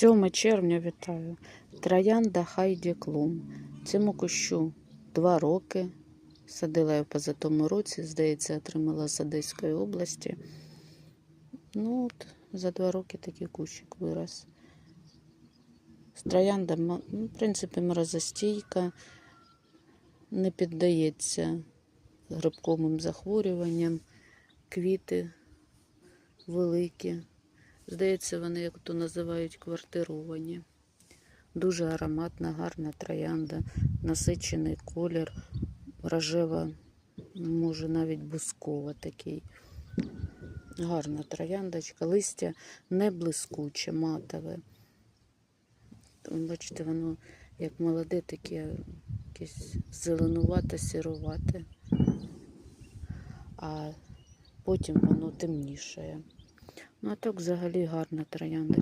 7 червня вітаю. Троянда Хайді Клум. Цьому кущу 2 роки. Садила я позатому році, здається, отримала з Одеської області. Ну, от, за 2 роки такий кущик вирос. Троянда, ну, в принципі, морозостійка, не піддається грибковим захворюванням, квіти великі. Здається, вони, як то називають, квартировані. Дуже ароматна, гарна троянда, насичений колір, рожева, може навіть бускова такий. Гарна трояндочка, листя не блискуче, матове. Бачите, воно як молоде, таке якесь зеленувате, сірувате, а потім воно темнішає. Ну, а так взагалі гарна троянда.